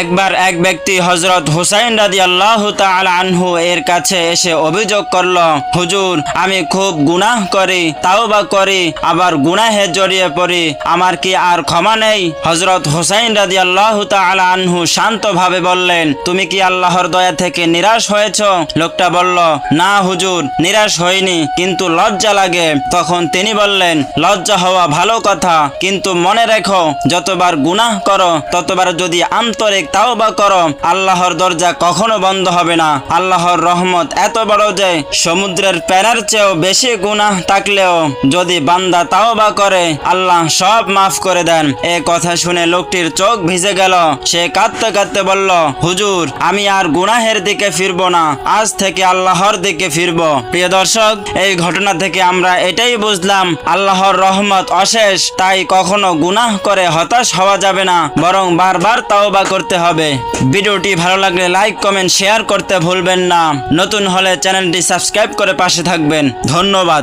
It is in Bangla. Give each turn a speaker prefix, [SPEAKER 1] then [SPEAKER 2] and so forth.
[SPEAKER 1] একবার এক ব্যক্তি হজরত হুসাইন রাদি আল্লাহ আনহু এর কাছে এসে অভিযোগ করল, হুজুর, আমি খুব গুনাহ করি তাও বা করি, আবার গুনাহে জড়িয়ে পড়ি, আমার কি আর ক্ষমা নেই? হজরত হুসাইন রাদি আল্লাহ আনহু শান্তভাবে বললেন, তুমি কি আল্লাহর দয়া থেকে নিরাশ হয়েছ? লোকটা বলল, না হুজুর, নিরাশ হয়নি কিন্তু লজ্জা লাগে। তখন তিনি বললেন, লজ্জা হওয়া ভালো কথা, কিন্তু মনে রেখো, যতবার গুনাহ করো, ততবার যদি আন্তরিক তাওবা করো আল্লাহর দরজা কখনো বন্ধ হবে না। আল্লাহর রহমত এত বড় যে সমুদ্রের প্যানার চেয়েও বেশি গুনাহ থাকলেও যদি বান্দা তাওবা করে, আল্লাহ সব মাফ করে দেন। এ কথা শুনে লোকটির চোখ ভিজে গেল। সে কাঁদতে কাঁদতে বলল, হুজুর, আমি আর গুনাহের দিকে ফিরবো না। আজ থেকে আল্লাহর দিকে ফিরবো। প্রিয় দর্শক, এই ঘটনা থেকে আমরা এটাই বুঝলাম, আল্লাহর রহমত অশেষ, তাই কখনো গুনাহ করে হতাশ হওয়া যাবে না, বরং বারবার তাওবা করতে হবে। ভিডিওটি ভালো লাগলে লাইক কমেন্ট শেয়ার করতে ভুলবেন না। নতুন হলে চ্যানেলটি সাবস্ক্রাইব করে পাশে থাকবেন। ধন্যবাদ।